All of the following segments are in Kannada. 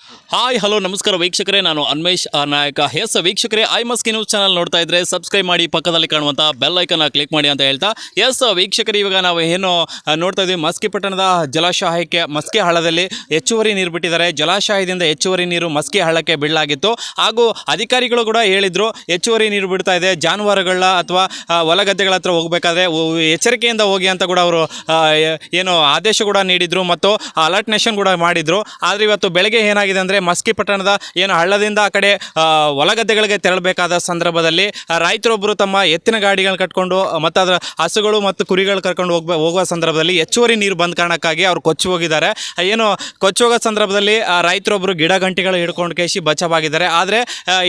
ಹಾಯ್ ಹಲೋ ನಮಸ್ಕಾರ ವೀಕ್ಷಕರೇ. ನಾನು ಅನ್ಮೇಶ್ ಆ, ನಾಯಕ. ಎಸ್ ವೀಕ್ಷಕರೇ ಐ ಮಸ್ಕಿ ನ್ಯೂಸ್ ಚಾನಲ್ ನೋಡ್ತಾ ಇದ್ರೆ ಸಬ್ಸ್ಕ್ರೈಬ್ ಮಾಡಿ, ಪಕ್ಕದಲ್ಲಿ ಕಾಣುವಂಥ ಬೆಲ್ ಐಕನ್ನ ಕ್ಲಿಕ್ ಮಾಡಿ ಅಂತ ಹೇಳ್ತಾ. ಎಸ್ ವೀಕ್ಷಕರೇ, ಇವಾಗ ನಾವು ಏನು ನೋಡ್ತಾ ಇದ್ದೀವಿ. ಮಸ್ಕಿ ಪಟ್ಟಣದ ಜಲಾಶಯಕ್ಕೆ, ಮಸ್ಕಿ ಹಳ್ಳದಲ್ಲಿ ಹೆಚ್ಚುವರಿ ನೀರು ಬಿಟ್ಟಿದ್ದಾರೆ. ಜಲಾಶಯದಿಂದ ಹೆಚ್ಚುವರಿ ನೀರು ಮಸ್ಕಿ ಹಳ್ಳಕ್ಕೆ ಬಿಡಲಾಗಿತ್ತು ಹಾಗೂ ಅಧಿಕಾರಿಗಳು ಕೂಡ ಹೇಳಿದ್ರು, ಹೆಚ್ಚುವರಿ ನೀರು ಬಿಡ್ತಾ ಇದೆ. ಜಾನುವಾರುಗಳ ಅಥವಾ ಹೊಲ ಗದ್ದೆಗಳ ಹತ್ರ ಹೋಗಬೇಕಾದ್ರೆ ಎಚ್ಚರಿಕೆಯಿಂದ ಹೋಗಿ ಅಂತ ಕೂಡ ಅವರು ಏನು ಆದೇಶ ಕೂಡ ನೀಡಿದ್ರು ಮತ್ತು ಅಲರ್ಟ್ನೇಷನ್ ಕೂಡ ಮಾಡಿದ್ರು. ಆದರೆ ಇವತ್ತು ಬೆಳಗ್ಗೆ ಏನಾಗಿದೆ ಅಂದರೆ ಮಸ್ಕಿ ಪಟ್ಟಣದ ಏನು ಹಳ್ಳದಿಂದ ಆ ಕಡೆ ಹೊಲಗದ್ದೆಗಳಿಗೆ ತೆರಳಬೇಕಾದ ಸಂದರ್ಭದಲ್ಲಿ ರೈತರೊಬ್ಬರು ತಮ್ಮ ಎತ್ತಿನ ಗಾಡಿಗಳನ್ನ ಕಟ್ಕೊಂಡು, ಮತ್ತು ಅದರ ಹಸುಗಳು ಮತ್ತು ಕುರಿಗಳು ಕರ್ಕೊಂಡು ಹೋಗ್ಬ, ಹೋಗುವ ಸಂದರ್ಭದಲ್ಲಿ ಹೆಚ್ಚುವರಿ ನೀರು ಬಂದ ಕಾರಣಕ್ಕಾಗಿ ಅವರು ಕೊಚ್ಚಿ ಹೋಗಿದ್ದಾರೆ. ಏನು ಕೊಚ್ಚಿ ಹೋಗೋ ಸಂದರ್ಭದಲ್ಲಿ ರೈತರೊಬ್ಬರು ಗಿಡ ಗಂಟಿಗಳು ಹಿಡ್ಕೊಂಡು ಕೇಸಿ ಬಚಾವಾಗಿದ್ದಾರೆ. ಆದರೆ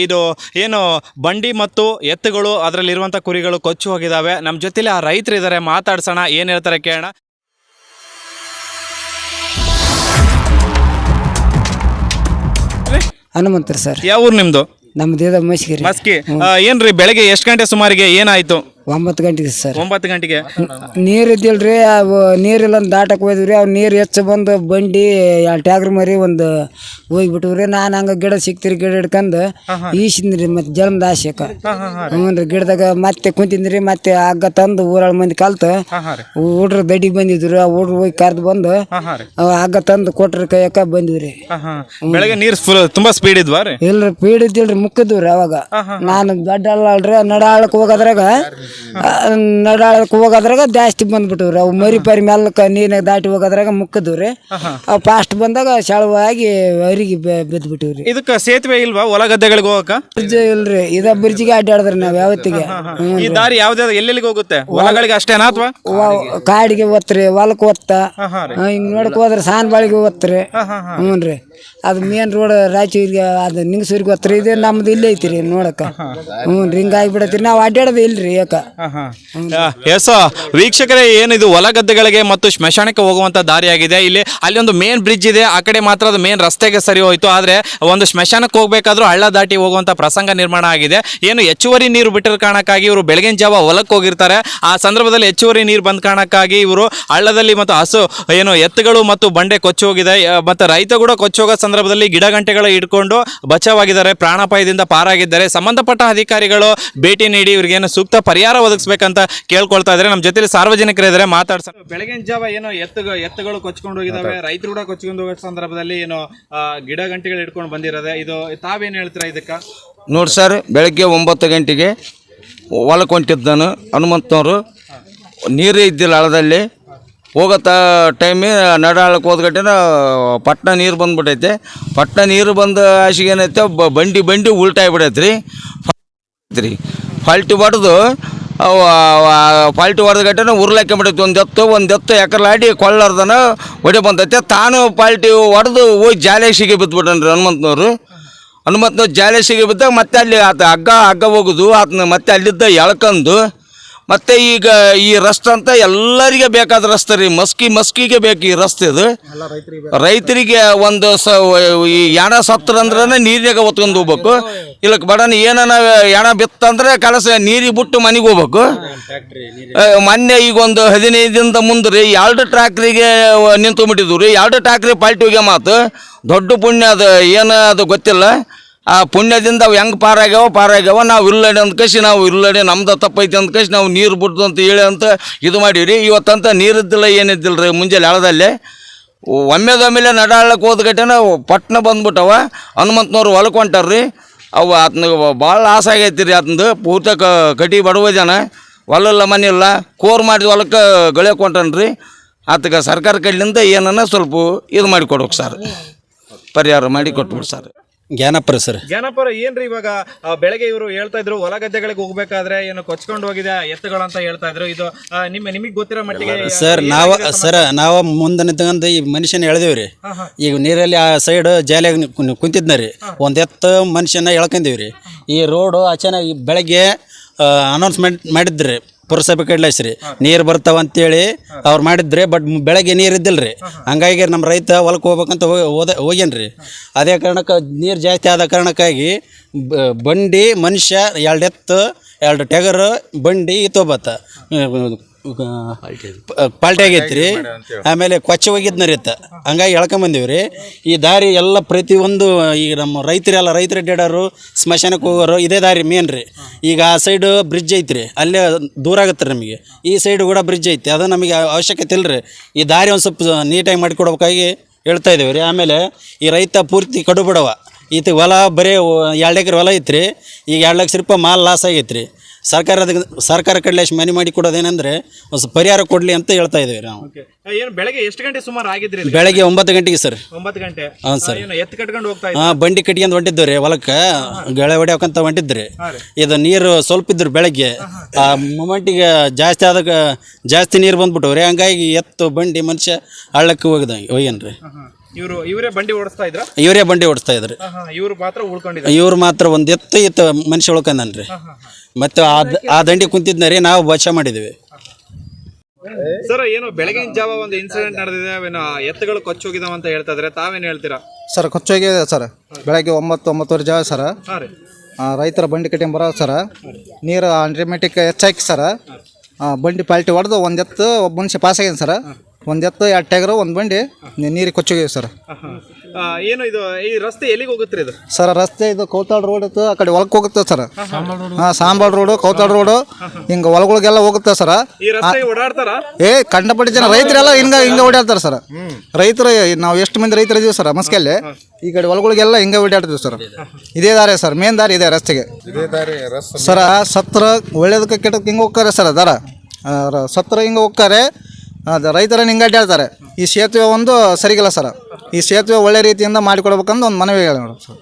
ಇದು ಏನು ಬಂಡಿ ಮತ್ತು ಎತ್ತುಗಳು ಅದರಲ್ಲಿರುವಂಥ ಕುರಿಗಳು ಕೊಚ್ಚಿ ಹೋಗಿದ್ದಾವೆ. ನಮ್ಮ ಜೊತೆಲಿ ಆ ರೈತರಿದ್ದಾರೆ ಮಾತಾಡ್ಸೋಣ, ಏನು ಹೇಳ್ತಾರೆ ಕೇಳೋಣ. ಹನುಮಂತರು ಸರ್. ಯಾವ ಊರು ನಿಮ್ಮದು ನಮ್ದು ಇದ ಮಸ್ಕಿರಿ ಮಸ್ಕಿ. ಆ, ಏನ್ರಿ ಬೆಳಗ್ಗೆ ಎಷ್ಟು ಗಂಟೆ ಸುಮಾರಿಗೆ ಏನಾಯ್ತು? ಒಂಬತ್ತು ಗಂಟೆಗೆ ಸರ್. ಒಂಬತ್ತು ಗಂಟೆಗೆ? ನೀರು ಇದ್ದಿಲ್ರಿ ಅವು ನೀರಿಲ್ಲ ಅಂತ ದಾಟಕ್ಕೆ ಹೋದ್ವಿ ಅವ್ರು ನೀರು ಹೆಚ್ಚು ಬಂದು ಬಂಡಿ ಎರಡು ಟ್ಯಾಕ್ರಿ ಮರಿ ಒಂದು ಹೋಗ್ಬಿಟ್ಟಿವ್ರಿ ನಾನು ಹಂಗೆ ಗಿಡ ಸಿಕ್ತಿರಿ ಗಿಡ ಹಿಡ್ಕೊಂಡು ಈಶಿಂದ್ರಿ ಮತ್ತೆ ಜನ್ಮದ ಆಶೆಕ. ಹ್ಞೂ ರೀ ಗಿಡದಾಗ ಮತ್ತೆ ಕುಂತಿದ್ರಿ ಮತ್ತೆ ಹಗ್ಗ ತಂದು ಊರಾಳ ಮಂದಿ ಕಲ್ತು ಹುಡ್ರು ದಡ್ಡಿಗೆ ಬಂದಿದ್ರು ಆ ಹುಡ್ರು ಹೋಗಿ ಕರೆದು ಬಂದು ಅವ್ ಹಗ್ಗ ತಂದು ಕೊಟ್ರಿ ಕೈಯಕ ಬಂದಿವ್ರಿ ಬೆಳಗ್ಗೆ ನೀರು ತುಂಬಾ ಸ್ಪೀಡ್ ಇದ್ವಾ ರೀ? ಇಲ್ರಿ ಪೀಡ್ ಇದ್ದಿಲ್ರಿ ಮುಕ್ಕಿದ್ವಿ ಅವಾಗ. ನಾನು ದೊಡ್ಡ ಅಲ್ರಿ ನಡಾಳಕ್ ಹೋಗೋದ್ರಾಗ ನಡಾಳಕ್ ಹೋಗೋದ್ರಾಗ ಜಾಸ್ತಿ ಬಂದ್ಬಿಟ್ಟಿವ್ರಿ. ಅವು ಮರಿ ಪರಿ ಮೆಲ್ಲಕ್ಕೆ ನೀರಿನಾಗ ದಾಟಿ ಹೋಗೋದ್ರಾಗ ಮುಕ್ಕಿದ್ವಿ ಅವು ಫಾಸ್ಟ್ ಬಂದಾಗ ಶಳವಾಗಿ ಅರಿಗೆ ಬಿದ್ದು ಬಿಟ್ಟಿವ್ರಿ ಇದಕ್ಕೆ ಸೇತುವೆ ಇಲ್ವಾ? ಹೊಲ ಗದ್ದೆಗಳಿಗೆ ಹೋಗಕ್ಕ? ಬ್ರಿಡ್ಜ್ ಇಲ್ರಿ. ಇದ ಬ್ರಿಡ್ಜ್ಗೆ ಅಡ್ಡಾಡಿದ್ರಿ ನಾವ್ ಯಾವತ್ತಿಗೆ. ಈ ದಾರಿ ಯಾವ್ದು ಎಲ್ಲೆಲ್ಲಿಗೆ ಹೋಗುತ್ತೆ? ಹೊಲಗಳಿಗೆ ಅಷ್ಟೇನಾ ಅಥವಾ? ವ- ಕಾಡಿಗೆ ಒತ್ರಿ ಹೊಲಕ್ಕೆ ಒತ್ತ ಹಿಂಗ್ ನೋಡಕ್ ಹೋದ್ರೆ ಸಾನ್ ಬಾಳಿಗೆ ಒತ್ರಿ ಹ್ಞೂ ರೀ. ಅದು ಮೇನ್ ರೋಡ್ ರಾಯಚೂರಿಗೆ ಅದು ನಿಂಗಸೂರಿಗೆ ಒತ್ರಿ ಇದು ನಮ್ದು ಇಲ್ಲೇ ಐತಿ ರೀ ನೋಡಕ ಹ್ಞೂ ರೀ ಹಿಂಗಾಗಿ ಬಿಡತ್ರಿ ನಾವು ಅಡ್ಡಾಡೋದು ಇಲ್ರಿ ಯಾಕ ಎಸ್ ವೀಕ್ಷಕರೇ ಏನಿದು ಹೊಲ ಗದ್ದೆಗಳಿಗೆ ಮತ್ತು ಸ್ಮಶಾನಕ್ಕೆ ಹೋಗುವಂತ ದಾರಿಯಾಗಿದೆ ಇಲ್ಲಿ ಅಲ್ಲಿ ಒಂದು ಮೇನ್ ಬ್ರಿಡ್ಜ್ ಇದೆ. ಆ ಕಡೆ ಮಾತ್ರ ಅದು ಮೇನ್ ರಸ್ತೆಗೆ ಸರಿ ಹೋಯ್ತು. ಆದ್ರೆ ಒಂದು ಸ್ಮಶಾನಕ್ಕೆ ಹೋಗ್ಬೇಕಾದ್ರೂ ಹಳ್ಳ ದಾಟಿ ಹೋಗುವಂತ ಪ್ರಸಂಗ ನಿರ್ಮಾಣ ಆಗಿದೆ. ಏನು ಹೆಚ್ಚುವರಿ ನೀರು ಬಿಟ್ಟಿರೋ ಕಾರಣಕ್ಕಾಗಿ ಇವರು ಬೆಳಗಿನ ಜಾವ ಹೊಲಕ್ಕೆ ಹೋಗಿರ್ತಾರೆ. ಆ ಸಂದರ್ಭದಲ್ಲಿ ಹೆಚ್ಚುವರಿ ನೀರು ಬಂದ ಕಾರಣಕ್ಕಾಗಿ ಇವರು ಹಳ್ಳದಲ್ಲಿ ಮತ್ತು ಹಸು ಏನು ಎತ್ತುಗಳು ಮತ್ತು ಬಂಡೆ ಕೊಚ್ಚಿ ಹೋಗಿದೆ. ಆ, ಮತ್ತೆ ರೈತ ಕೂಡ ಕೊಚ್ಚಿ ಹೋಗೋ ಸಂದರ್ಭದಲ್ಲಿ ಗಿಡ ಗಂಟೆಗಳು ಇಟ್ಕೊಂಡು ಬಚಾವಾಗಿದ್ದಾರೆ ಪ್ರಾಣಾಪಾಯದಿಂದ ಪಾರಾಗಿದ್ದಾರೆ. ಸಂಬಂಧಪಟ್ಟ ಅಧಿಕಾರಿಗಳು ಭೇಟಿ ನೀಡಿ ಇವ್ರಿಗೇನು ಸೂಕ್ತ ಪರಿಹಾರ ಒದಗಿಸ್ಬೇಕಂತ ಕೇಳ್ಕೊಳ್ತಾ ಇದ್ರೆ ನಮ್ಮ ಜೊತೆಲಿ ಸಾರ್ವಜನಿಕರು ಇದ್ದಾರೆ ಮಾತಾಡ್ಸ ಬೆಳಗಿನ ಜಾವ ಏನೋ ಎತ್ತು ಎತ್ತುಗಳು ಕೊಚ್ಕೊಂಡು ಹೋಗಿದಾವೆ. ರೈತರು ಕೂಡ ಕೊಚ್ಕೊಂಡು ಹೋಗೋ ಸಂದರ್ಭದಲ್ಲಿ ಏನು ಗಿಡ ಗಂಟೆಗಳು ಇಟ್ಕೊಂಡು ಬಂದಿರೋದೆ. ಇದು ತಾವೇನು ಹೇಳ್ತೀರಾ ಇದಕ್ಕ? ನೋಡಿ ಸರ್ ಬೆಳಗ್ಗೆ ಒಂಬತ್ತು ಗಂಟೆಗೆ ಹೊಲಕ್ಕೆ ಹೊಂಟಿದ್ದಾನು ಹನುಮಂತನವರು. ನೀರೇ ಇದ್ದಿಲ್ಲ ಹಳದಲ್ಲಿ ಹೋಗೋ ತ ಟೈಮಿ ನಡಾಳಕ್ಕೆ ಗಂಟೆನ ಪಟ್ಟಣ ನೀರು ಬಂದ್ಬಿಟ್ಟೈತೆ ಪಟ್ಟಣ ನೀರು ಬಂದ ಹಾಸಿಗೆ ಏನೈತೆ ಬ- ಬಂಡಿ ಬಂಡಿ ಉಲ್ಟಾಗ್ಬಿಡೈತೆ ರೀ ರೀ ಫಾಲ್ಟಿ ಹೊಡೆದು ಹೊಡೆದ ಗಟ್ಟಿನ ಉರ್ಲಾಕೊಂಬಿಡೈತೆ ಒಂದು ಎತ್ತು ಒಂದು ಎತ್ತು ಎಕರ್ಲಾಡಿ ಕೊಳ್ಳಾರ್ದನ ಹೊಡೆ ಬಂದೈತೆ. ತಾನು ಪಾಲ್ಟಿ ಹೊಡೆದು ಹೋಗಿ ಜಾಲೆ ಸಿಗಿ ಬಿದ್ದುಬಿಟ್ಟನ್ರಿ ಹನುಮಂತನವರು ಹನುಮಂತನ ಜಾಲೆ ಸಿಗಿ ಬಿದ್ದಾಗ ಮತ್ತೆ ಅಲ್ಲಿ ಆತ ಹಗ್ಗ ಹಗ್ಗ ಹೋಗುದು ಆತನ ಮತ್ತೆ ಅಲ್ಲಿದ್ದ ಎಳ್ಕಂದು ಮತ್ತೆ ಈಗ ಈ ರಸ್ತೆ ಅಂತ ಎಲ್ಲರಿಗೆ ಬೇಕಾದ ರಸ್ತೆ ರೀ. ಮಸ್ಕಿ ಮಸ್ಕಿಗೆ ಬೇಕು ಈ ರಸ್ತೆ ಇದು. ರೈತರಿಗೆ ಒಂದು ಸ ಈ ಯಾಣ ಸತ್ರ ಅಂದ್ರೆ ನೀರಿನಾಗ ಹೊತ್ಕೊಂಡು ಹೋಗ್ಬೇಕು. ಇಲ್ಲಕ್ಕೆ ಬಡನ್ ಏನನ ಎಣ ಬಿತ್ತಂದ್ರೆ ಕಲಸ ನೀರಿಗೆ ಬಿಟ್ಟು ಮನೆಗೆ ಹೋಗ್ಬೇಕು. ಮೊನ್ನೆ ಈಗ ಒಂದು ಹದಿನೈದು ದಿನದ ಮುಂದೆ ರೀ ಎರಡು ಟ್ರ್ಯಾಕ್ರಿಗೆ ನಿಂತ್ಕೊಂಡ್ಬಿಟ್ಟಿದ್ವು ರೀ. ಎರಡು ಟ್ರ್ಯಾಕ್ರಿ ಪಾಲ್ಟಿ ಹೋಗ್ಯ ಮಾತು. ದೊಡ್ಡ ಪುಣ್ಯ ಅದು ಏನು ಅದು ಗೊತ್ತಿಲ್ಲ. ಆ ಪುಣ್ಯದಿಂದ ಅವು ಹೆಂಗೆ ಪಾರಾಗ್ಯಾವ ಪಾರಾಗ್ಯಾವ ನಾವು ಇಲ್ಲಡಿ ಅಂತ ಕಸಿ ನಾವು ಇಲ್ಲಡಿ ನಮ್ದು ತಪ್ಪೈತಿ ಅಂತ ಕಸಿ ನಾವು ನೀರು ಬಿಡ್ದು ಅಂತ ಹೇಳಿ ಅಂತ ಇದು ಮಾಡೀವಿ ಇವತ್ತಂತ ನೀರಿದ್ದಿಲ್ಲ ಏನಿದ್ದಿಲ್ಲ ರೀ ಮುಂಜಾನೆ ಎಳದಲ್ಲಿ ಒಮ್ಮೆದೊಮ್ಮೆಲೆ ನಡಾಳಕ್ಕೆ ಹೋದ್ಗಟ್ಟೆನ ಪಟ್ನ ಬಂದ್ಬಿಟ್ಟವ. ಹನುಮಂತನವ್ರು ಹೊಲಕ್ಕೆ ಹೊಂಟಾರ್ರಿ. ಅವು ಆತನ ಭಾಳ ಲಾಸ್ ಆಗೈತಿ ರೀ ಆತಂದು ಪೂರ್ತಿ ಕ ಕಟಿ ಬಡವ ಜನ ಹೊಲಲ್ಲ ಮನೆ ಇಲ್ಲ ಕೋರ್ ಮಾಡಿದ ಹೊಲಕ್ಕೆ ಗಳೆ ಕೊಂಟನ್ರಿ. ಆತಗೆ ಸರ್ಕಾರ ಕಡೆಯಿಂದ ಏನನ್ನ ಸ್ವಲ್ಪ ಇದು ಮಾಡಿ ಕೊಡ್ಬೇಕು ಸರ್. ಪರಿಹಾರ ಮಾಡಿ ಕೊಟ್ಬಿಡಿ ಸರ್. ಜ್ಞಾನಪುರ ಸರ್. ಜನಪರ ಏನ್ರಿ ಇವಾಗ ಆ, ಬೆಳಗ್ಗೆ ಇವರು ಹೇಳ್ತಾ ಇದ್ರು ಹೊಲ ಗದ್ದೆಗಳಿಗೆ ಹೋಗ್ಬೇಕಾದ್ರೆ ಏನು ಕೊಚ್ಕೊಂಡು ಹೋಗಿದೆ ಎತ್ತುಗಳು ಅಂತ ಹೇಳ್ತಾ ಇದ್ರು. ಇದು ಆ, ನಿಮ್ಮ ನಿಮಗೆ ಗೊತ್ತಿರೋ ಮಟ್ಟಿಗೆ ಸರ್ ನಾವು ಸರ್ ನಾವು ಮುಂದೆ ನಿಂತ್ಕೊಂಡು ಈ ಮನುಷ್ಯನ ಎಳ್ದೇವ್ರಿ ಈಗ ನೀರಲ್ಲಿ ಆ ಸೈಡ್ ಜಾಲಿಯಾಗ ಕುಂತಿದ್ನ ರೀ. ಒಂದು ಎತ್ತು ಮನುಷ್ಯನ ಎಳ್ಕೊಂಡಿವ್ರಿ ಈ ರೋಡು ಅಚಾನಕ್ ಈ ಬೆಳಗ್ಗೆ ಅನೌನ್ಸ್ಮೆಂಟ್ ಮಾಡಿದ್ರಿ ಪುರಸಭೆ ಕಡ್ಲಾಸ್ ರೀ ನೀರು ಬರ್ತಾವ ಅಂತೇಳಿ ಅವ್ರು ಮಾಡಿದ್ರೆ ಬಟ್ ಬೆಳಗ್ಗೆ ನೀರು ರೀ ಹಂಗಾಗಿ ನಮ್ಮ ರೈತ ಹೊಲಕ್ಕೆ ಹೋಗ್ಬೇಕಂತ ಹೋಗಿ- ಹೋದ ಹೋಗ್ಯನ್ರಿ. ಅದೇ ಕಾರಣಕ್ಕೆ ನೀರು ಜಾಸ್ತಿ ಆದ ಕಾರಣಕ್ಕಾಗಿ ಬಂಡಿ ಮನುಷ್ಯ ಎರಡು ಎತ್ತು ಎರಡು ಟೆಗರು ಬಂಡಿ ತೊಗೊಬತ್ತ ಪಾಲ್ಟಿ ಆಗೈತಿ ರೀ ಆಮೇಲೆ ಕೊಚ್ಚ ಹೋಗಿದ್ನ ರೀ ಇತ್ತ ಹಂಗಾಗಿ ಎಳ್ಕೊಂಬಂದೀವಿ ರೀ ಈ ದಾರಿ ಎಲ್ಲ ಪ್ರತಿಯೊಂದು ಈಗ ನಮ್ಮ ರೈತರೆಲ್ಲ ರೈತರ ಅಡ್ಡಾಡೋರು ಸ್ಮಶಾನಕ್ಕೆ ಹೋಗೋರು ಇದೇ ದಾರಿ ಮೇನ್ ರೀ. ಈಗ ಆ ಸೈಡು ಬ್ರಿಡ್ಜ್ ಐತ್ರಿ. ಅಲ್ಲೇ ದೂರ ಆಗತ್ತೆ ರೀ ನಮಗೆ. ಈ ಸೈಡು ಕೂಡ ಬ್ರಿಡ್ಜ್ ಐತಿ. ಅದು ನಮಗೆ ಅವಶ್ಯಕತೆ ಇಲ್ಲ ರೀ ಈ ದಾರಿ ಒಂದು ಸ್ವಲ್ಪ ನೀಟಾಗಿ ಮಾಡಿಕೊಡ್ಬೇಕಾಗಿ ಹೇಳ್ತಾ ಇದ್ದೀವಿ ರೀ. ಆಮೇಲೆ ಈ ರೈತ ಪೂರ್ತಿ ಕಡು ಬಿಡವ. ಈತ ಹೊಲ ಬರೀ ಎರಡು ಎಕರೆ ಹೊಲ ಐತ್ರಿ. ಈಗ ಎರಡು ಲಕ್ಷ ರೂಪಾಯಿ ಮಾಲ್ ಲಾಸ್ ಆಗೈತೆ ರೀ ಸರ್ಕಾರ ಅದಕ್ಕೆ ಸರ್ಕಾರ ಕಡಲೆ ಮನೆ ಮಾಡಿ ಕೊಡೋದೇನಂದ್ರೆ ಒಂದು ಪರಿಹಾರ ಕೊಡಲಿ ಅಂತ ಹೇಳ್ತಾ ಇದ್ದೀವಿ ನಾವು. ಏನು ಬೆಳಗ್ಗೆ ಎಷ್ಟು ಗಂಟೆ ಸುಮಾರು ಆಗಿದ್ರಿ? ಬೆಳಗ್ಗೆ ಒಂಬತ್ತು ಗಂಟೆಗೆ ಸರ್. ಒಂಬತ್ತು ಗಂಟೆ. ಹಾಂ ಸರ್. ಎತ್ತು ಕಟ್ಕೊಂಡು ಹೋಗ್ತಾ ಹಾಂ ಬಂಡಿ ಕಟ್ಕೊಂಡು ಹೊಂಟಿದ್ದು ರೀ ಹೊಲಕ್ಕೆ. ಗೆಳೆ ಹೊಡಿಯೋಕಂತ ಹೊಂಟಿದ್ರಿ. ಇದು ನೀರು ಸ್ವಲ್ಪ ಇದ್ರು ಬೆಳಗ್ಗೆ. ಆ ಮೊಮೆಂಟಿಗೆ ಜಾಸ್ತಿ ಆದಾಗ ಜಾಸ್ತಿ ನೀರು ಬಂದ್ಬಿಟ್ಟು ರೀ ಹಂಗಾಗಿ ಎತ್ತು ಬಂಡಿ ಮನುಷ್ಯ ಹಳ್ಳಕ್ಕೆ ಹೋಗಿದ ಹೋಗ್ಯಾನ ರೀ ಇವರು ಇವರೇ ಬಂಡಿ ಓಡಿಸ್ತಾ ಇದ್ರ? ಇವರೇ ಬಂಡಿ ಓಡಿಸ್ತಾ ಇದ್ರಿ. ಇವರು ಮಾತ್ರ ಉಳ್ಕೊಂಡಿದ್ದಾರೆ. ಇವ್ರು ಮಾತ್ರ ಒಂದು ಎತ್ತು ಎತ್ತು ಮನುಷ್ಯ ಉಳ್ಕೊಂಡನ್ರಿ. ಮತ್ತೆ ಆ ದ- ಆ ದಂಡಿ ಕುಂತಿದ್ನ ರೀ ನಾವು ಬಚಾವ್ ಮಾಡಿದ್ದೀವಿ ಸರ್ ಏನು ಬೆಳಗಿನ ಜಾವ ಒಂದು ಇನ್ಸಿಡೆಂಟ್ ನಡೆದಿದೆ ಏನೋ ಎತ್ತುಗಳು ಕೊಚ್ಚೋಗಿದಾವ ಅಂತ ಹೇಳ್ತಾ ಇದ್ರೆ ತಾವೇನು ಹೇಳ್ತೀರಾ? ಸರ್ ಕೊಚ್ಚೋಗಿದೆ ಸರ್. ಬೆಳಗ್ಗೆ ಒಂಬತ್ತು ಒಂಬತ್ತುವರೆ ಜಾವ ಸರ್. ಹಾಂ ರೀ. ಆ, ರೈತರ ಬಂಡಿ ಕಟ್ಟಿ ಬರೋ ಸರ್. ನೀರು ಆಟೋಮೆಟಿಕ್ ಹೆಚ್ಚಾಕಿ ಸರ್. ಆ, ಬಂಡಿ ಪಾಲ್ಟಿ ಹೊಡೆದು ಒಂದು ಎತ್ತು ಒಬ್ಬ ಮನುಷ್ಯ ಪಾಸ್ ಆಗ್ಯಾನ ಸರ. ಒಂದು ಎತ್ತು ಎರಡು ಟ್ಯಾಗರು ಒಂದು ಬಂಡಿ ನೀರಿಗೆ ಕೊಚ್ಚೋಗಿವೆ ಸರ್. ಆ, ಏನು ಇದು ಈ ರಸ್ತೆ ಎಲ್ಲಿಗೆ ಹೋಗುತ್ತೆ ಇದು? ಸರ್ ರಸ್ತೆ ಇದು ಕೌತಾಳ್ ರೋಡ್ ಇತ್ತು ಆ ಕಡೆ ಹೊಲಕ್ಕೆ ಹೋಗುತ್ತೆ ಸರ್. ಹಾಂ ಸಾಂಬಾಳ್ ರೋಡು ಕೌತಾಳ್ ರೋಡು ಹಿಂಗೆ ಹೊಲಗಳಿಗೆಲ್ಲ ಹೋಗುತ್ತೆ ಸರ್. ಈ ಓಡಾಡ್ತಾರ? ಏ ಕಂಡಪಟ್ಟಿ ಜನ ರೈತರೆಲ್ಲ ಹಿಂಗ ಹಿಂಗ ಓಡಾಡ್ತಾರ ಸರ್. ರೈತರು ನಾವು ಎಷ್ಟು ಮಂದಿ ರೈತರು ಇದೀವಿ ಸರ್ ಮಸ್ಕಲ್ಲಿ. ಈ ಕಡೆ ಹೊಲಗಳಿಗೆಲ್ಲ ಹಿಂಗ ಓಡಾಡ್ತೀವಿ ಸರ್. ಇದೇ ದಾರಿ ಸರ್ ಮೇನ್ ದಾರಿ ಇದೆ ರಸ್ತೆಗೆ. ಸರ ಸತ್ರ ಒಳ್ಳೇದಕ್ಕೆ ಕೆಟ್ಟಕ್ಕೆ ಹಿಂಗೆ ಹೋಗ್ತಾರೆ ಸರ್ ದಾರ. ಆ, ರ- ಸತ್ರ ಹಿಂಗೆ ಹೋಗ್ತಾರೆ ಅದು ರೈತರ ಹಿಂಗೆ ಹೇಳ್ತಾರೆ. ಈ ಸೇತುವೆ ಒಂದು ಸರಿಗಿಲ್ಲ ಸರ್. ಈ ಸೇತುವೆ ಒಳ್ಳೆ ರೀತಿಯಿಂದ ಮಾಡಿಕೊಡ್ಬೇಕಂತ ಒಂದು ಮನವಿ ಹೇಳಿ ನೋಡಿ ಸರ್.